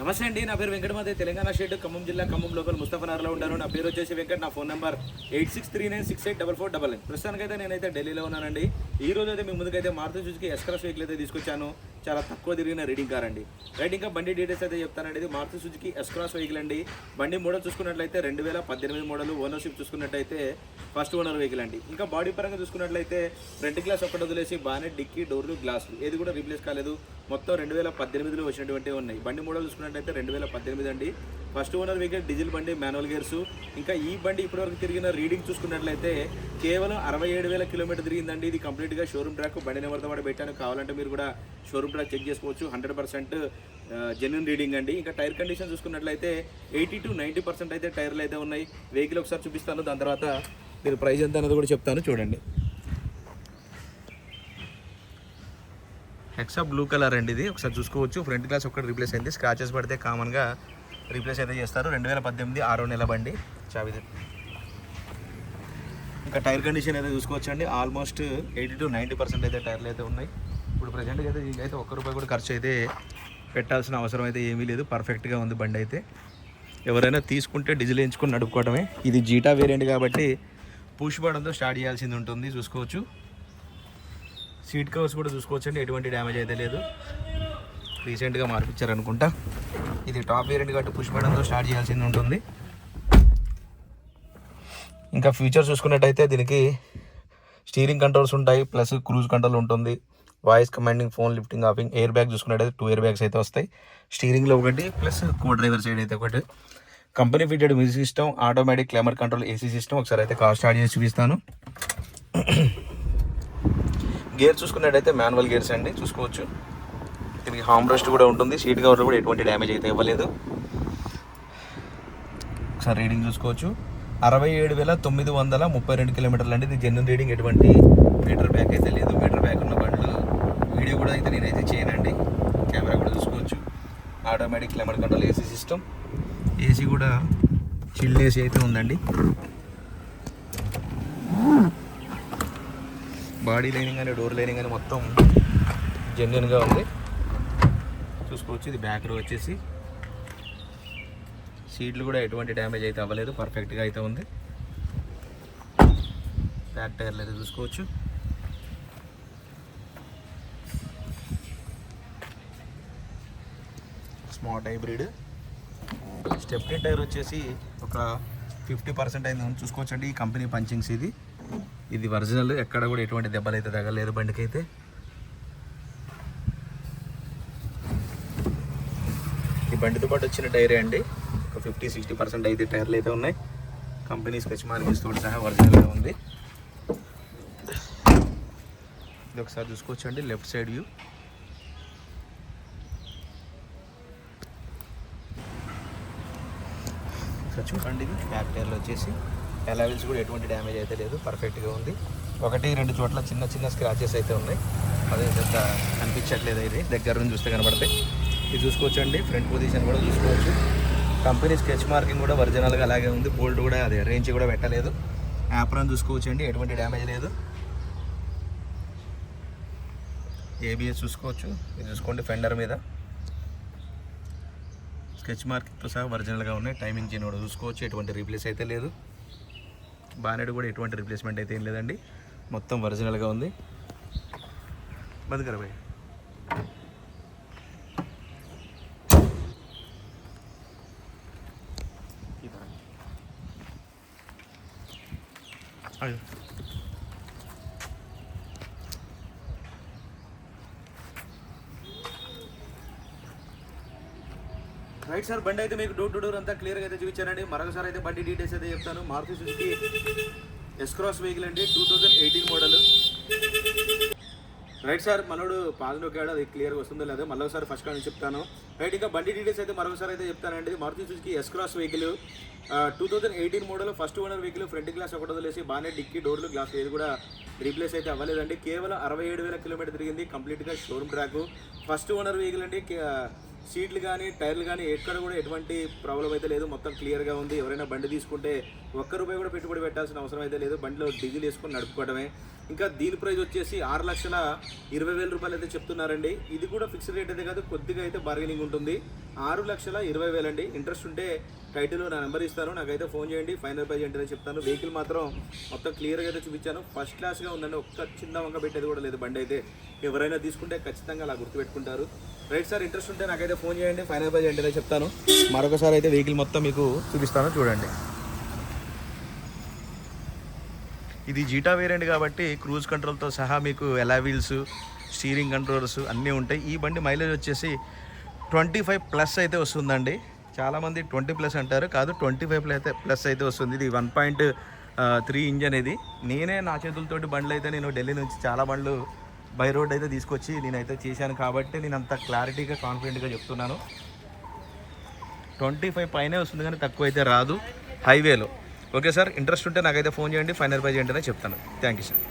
నమస్తే అండి నా పేరు వెంకటమాదే తెలంగాణ స్టేట్ ఖమ్మం జిల్లా ఖమ్మం లోకల్ ముస్తఫానగర్లో ఉంటాను. నా పేరు వచ్చేసి వెంకట్ నా phone number eight six three nine six eight double four double nine. ప్రస్తుతానికైతే నేనైతే ఢిల్లీలో ఉన్నానండి. ఈ రోజు అయితే మీ ముందుకైతే మారుతి సుజుకి ఎస్క్రాస్ వెహికల్ అయితే తీసుకొచ్చాను. చాలా తక్కువ తిరిగిన రీడింగ్ కార్ అండి. రైట్ ఇంకా బండి డీటెయిల్స్ అయితే చెప్తానండి. ఇది మారుతి సుజుకి ఎస్క్రాస్ వెహికల్ అండి. బండి మోడల్ చూసుకున్నట్లయితే రెండు వేల పద్దెనిమిది మోడల్ ఓనర్షిప్ చూసుకున్నట్లయితే ఫస్ట్ ఓనర్ వెహికల్ అండి. ఇంకా బాడీ పరంగా చూసుకున్నట్లయితే ఫ్రంట్ గ్లాస్ ఒకటి వదిలేసి బాగానే డిక్కీ డోర్లు గ్లాసులు ఏది కూడా రీప్లేస్ కాలేదు. మొత్తం రెండు వేల పద్దెనిమిదిలో వచ్చినటువంటి ఉన్నాయి. బండి మోడల్ చూసుకున్నట్లయితే రెండు వేల పద్దెనిమిది అండి. ఫస్ట్ ఓనర్ వెహికల్ డీజిల్ బండి మాన్యువల్ గేర్స్ ఇంకా ఈ బండి ఇప్పటివరకు తిరిగిన రీడింగ్ చూసుకున్నట్లయితే కేవలం అరవై ఏడు వేల కిలోమీటర్ తిరిగిందండి. ఇది కంప్లీట్గా షోరూమ్ ట్రాక్ బండి నెంబర్తో కూడా పెట్టాను కావాలంటే మీరు కూడా షోరూమ్ ట్రాక్ చెక్ చేసుకోవచ్చు. హండ్రెడ్ పర్సెంట్ జెన్యున్ రీడింగ్ అండి. ఇంకా టైర్ కండిషన్ చూసుకున్నట్లయితే ఎయిటీ టు నైంటీ పర్సెంట్ అయితే టైర్లు అయితే ఉన్నాయి. వెహికల్ ఒకసారి చూపిస్తాను. దాని తర్వాత మీరు ప్రైస్ ఎంత అనేది కూడా చెప్తాను. చూడండి. హెక్సా బ్లూ కలర్ అండి ఇది. ఒకసారి చూసుకోవచ్చు. ఫ్రంట్ గ్లాస్ ఒకటి రీప్లేస్ అయింది. స్క్రాచెస్ పడితే కామన్గా రీప్లేస్ అయితే చేస్తారు. రెండు వేల పద్దెనిమిది ఆరో నెల బండి. చావిది ఇంకా టైర్ కండిషన్ అయితే చూసుకోవచ్చండి. Almost eighty to ninety percent అయితే టైర్లు అయితే ఉన్నాయి. ఇప్పుడు ప్రజెంట్గా అయితే అయితే ఒక్క రూపాయి కూడా ఖర్చు అయితే పెట్టాల్సిన అవసరం అయితే ఏమీ లేదు. పర్ఫెక్ట్గా ఉంది బండి అయితే. ఎవరైనా తీసుకుంటే డీజిల్ వేయించుకొని నడుపుకోవటమే. ఇది జీటా వేరియంట్ కాబట్టి పుష్ బటన్తో స్టార్ట్ చేయాల్సింది ఉంటుంది. చూసుకోవచ్చు. సీట్ కవర్స్ కూడా చూసుకోవచ్చండి. ఎటువంటి డ్యామేజ్ అయితే లేదు. రీసెంట్గా మార్పించారు అనుకుంటా. ఇది టాప్ వేరియంట్ కాబట్టి పుష్ బటన్తో స్టార్ట్ చేయాల్సింది ఉంటుంది. ఇంకా ఫ్యూచర్ చూసుకున్నట్టయితే దీనికి స్టీరింగ్ కంట్రోల్స్ ఉంటాయి ప్లస్ క్రూజ్ కంట్రోల్ ఉంటుంది voice commanding phone lifting offing air bag చూసుకున్నట్టయితే టూ ఎయిర్ బ్యాగ్స్ అయితే వస్తాయి. స్టీరింగ్లో ఒకటి ప్లస్ కో డ్రైవర్ సైడ్ అయితే ఒకటి. Company fitted music system automatic climate control AC system ఒకసారి అయితే కార్ స్టార్ట్ చేసి చూపిస్తాను. గేర్ చూసుకున్నట్టయితే మాన్యువల్ గేర్స్ అండి చూసుకోవచ్చు. దీనికి హామ్ రెస్ట్ కూడా ఉంటుంది. సీట్ కవర్ కూడా ఎటువంటి డ్యామేజ్ అయితే ఇవ్వలేదు. ఒకసారి రీడింగ్ చూసుకోవచ్చు. అరవై ఏడు వేల తొమ్మిది వందల ముప్పై రెండు కిలోమీటర్లు అండి. ఇది జెన్యున్ రీడింగ్ ఎటువంటి మీటర్ బ్యాక్ అయితే లేదు. మీటర్ బ్యాక్ ఉన్న బండ్లు వీడియో కూడా అయితే నేనైతే చేయనండి. కెమెరా కూడా చూసుకోవచ్చు. Automatic climate control AC system AC కూడా చిల్డ్ ఏసీ అయితే ఉందండి. బాడీ లైనింగ్ కానీ డోర్ లైనింగ్ కానీ మొత్తం జెన్యున్గా ఉంది. చూసుకోవచ్చు. ఇది బ్యాక్ రో వచ్చేసి. సీట్లు కూడా ఎటువంటి డ్యామేజ్ అయితే అవ్వలేదు. పర్ఫెక్ట్గా అయితే ఉంది. బ్యాక్ టైర్లు అయితే చూసుకోవచ్చు. స్మార్ట్ హైబ్రిడ్ స్టెప్టీ టైర్ వచ్చేసి ఒక ఫిఫ్టీ పర్సెంట్ అయింది చూసుకోవచ్చండి. చూసుకోవచ్చు ఈ కంపెనీ పంచింగ్స్ ఇది. ఇది ఒరిజినల్ ఎక్కడ కూడా ఎటువంటి దెబ్బలు అయితే తగలేదు బండికి అయితే బండితో పాటు వచ్చిన టైరే అండి. ఒక ఫిఫ్టీ సిక్స్టీ పర్సెంట్ అయితే టైర్లు అయితే ఉన్నాయి. కంపెనీ స్కెచ్ మార్కింగ్స్ తోటి సహా ఒరిజినల్గా ఉంది. ఇది ఒకసారి చూసుకోవచ్చు అండి లెఫ్ట్ సైడ్ వ్యూ. చూడండి ఇది బ్యాక్ టైర్లు వచ్చేసి. ఎలావిల్స్ కూడా ఎటువంటి డ్యామేజ్ అయితే లేదు పర్ఫెక్ట్గా ఉంది. ఒకటి రెండు చోట్ల చిన్న చిన్న స్క్రాచెస్ అయితే ఉన్నాయి. అదే పెద్ద కనిపించట్లేదు ఇది దగ్గర నుంచి చూస్తే కనబడతాయి ఇది చూసుకోవచ్చు అండి ఫ్రంట్ పొజిషన్ కూడా చూసుకోవచ్చు. కంపెనీ స్కెచ్ మార్కింగ్ కూడా ఒరిజినల్గా అలాగే ఉంది. బోల్ట్ కూడా అదే రేంజ్ కూడా పెట్టలేదు. యాప్రాన్ చూసుకోవచ్చు అండి ఎటువంటి డ్యామేజ్ లేదు. ఏబిఎస్ చూసుకోవచ్చు. ఇది చూసుకోండి ఫెండర్ మీద. స్కెచ్ మార్కింగ్తో సహా ఒరిజినల్గా ఉన్నాయి. టైమింగ్ చైన్ కూడా చూసుకోవచ్చు. ఎటువంటి రీప్లేస్ అయితే లేదు. బానెట్ కూడా ఎటువంటి రిప్లేస్మెంట్ అయితే ఏం లేదండి. మొత్తం ఒరిజినల్గా ఉంది. బంద్ కరా రైట్ సార్ బండి అయితే మీకు డోర్ టు డోర్ అంతా క్లియర్గా అయితే చూపించానండి. మరొకసారి అయితే బండి డీటెయిల్స్ అయితే చెప్తాను. Maruti Suzuki S Cross vehicle అండి. Two thousand eighteen model right sir మనోడు పాదం నొక్కాడు అది క్లియర్గా వస్తుందో లేదో మళ్ళీ ఒకసారి ఫస్ట్ కానీ చెప్తాను. రైట్ ఇంకా బండి డీటెయిల్స్ అయితే మరొకసారి అయితే చెప్తానండి Maruti Suzuki S Cross vehicle two thousand eighteen model first owner vehicle front glass ఒకటి వదిలేసి బాగానే డిక్కీ డోర్లు గ్లాస్ ఏది కూడా రీప్లేస్ అయితే అవ్వలేదండి. కేవలం అరవై ఏడు వేల కిలోమీటర్ తిరిగింది కంప్లీట్గా showroom track first owner vehicle అండి సీట్లు కానీ టైర్లు కానీ ఎక్కడ కూడా ఎటువంటి ప్రాబ్లం అయితే లేదు. మొత్తం క్లియర్గా ఉంది. ఎవరైనా బండి తీసుకుంటే ఒక్క రూపాయి కూడా పెట్టుబడి పెట్టాల్సిన అవసరం అయితే లేదు. బండిలో డీజిల్ వేసుకొని నడుపుకోవడమే. ఇంకా దీని ప్రైస్ వచ్చేసి ఆరు లక్షల ఇరవై వేల రూపాయలు అయితే చెప్తున్నారండి. ఇది కూడా ఫిక్స్డ్ రేట్ అయితే కాదు. కొద్దిగా అయితే బార్గెనింగ్ ఉంటుంది. ఆరు లక్షల ఇరవై వేలండి. ఇంట్రెస్ట్ ఉంటే టైటిల్ నా నెంబర్ ఇస్తాను నాకైతే ఫోన్ చేయండి. ఫైనల్ ప్రైజ్ ఏంటనే చెప్తాను. వెహికల్ మాత్రం మొత్తం క్లియర్గా అయితే చూపించాను. ఫస్ట్ క్లాస్గా ఉందండి. ఒక్క చిన్న వంక పెట్టేది కూడా లేదు బండి అయితే. ఎవరైనా తీసుకుంటే ఖచ్చితంగా అలా గుర్తుపెట్టుకుంటారు రైట్ సార్ ఇంట్రెస్ట్ ఉంటే నాకైతే ఫోన్ చేయండి. ఫైనల్ ప్రైజ్ ఏంటనే చెప్తాను. మరొకసారి అయితే వెహికల్ మొత్తం మీకు చూపిస్తాను. చూడండి. ఇది జీటా వేరియంట్ కాబట్టి క్రూజ్ కంట్రోల్తో సహా మీకు ఎలా వీల్స్ స్టీరింగ్ కంట్రోల్స్ అన్నీ ఉంటాయి. ఈ బండి మైలేజ్ వచ్చేసి ట్వంటీ ఫైవ్ ప్లస్ అయితే వస్తుందండి. చాలామంది ట్వంటీ ప్లస్ అంటారు. కాదు ట్వంటీ ఫైవ్ అయితే ప్లస్ అయితే వస్తుంది. ఇది వన్ పాయింట్ త్రీ ఇంజన్ ఇది నేనే నా చేతులతోటి బండ్లు అయితే నేను ఢిల్లీ నుంచి చాలా బండ్లు బై రోడ్ అయితే తీసుకొచ్చి నేనైతే చేశాను. కాబట్టి నేను అంత క్లారిటీగా కాన్ఫిడెంట్గా చెప్తున్నాను. ట్వంటీ ఫైవ్ పైనే వస్తుంది కానీ తక్కువ అయితే రాదు. హైవేలో. ఓకే సార్ ఇంట్రెస్ట్ ఉంటే నాకైతే ఫోన్ చేయండి. ఫైనల్ ప్రైజ్ చేయండి చెప్తాను. Thank you sir.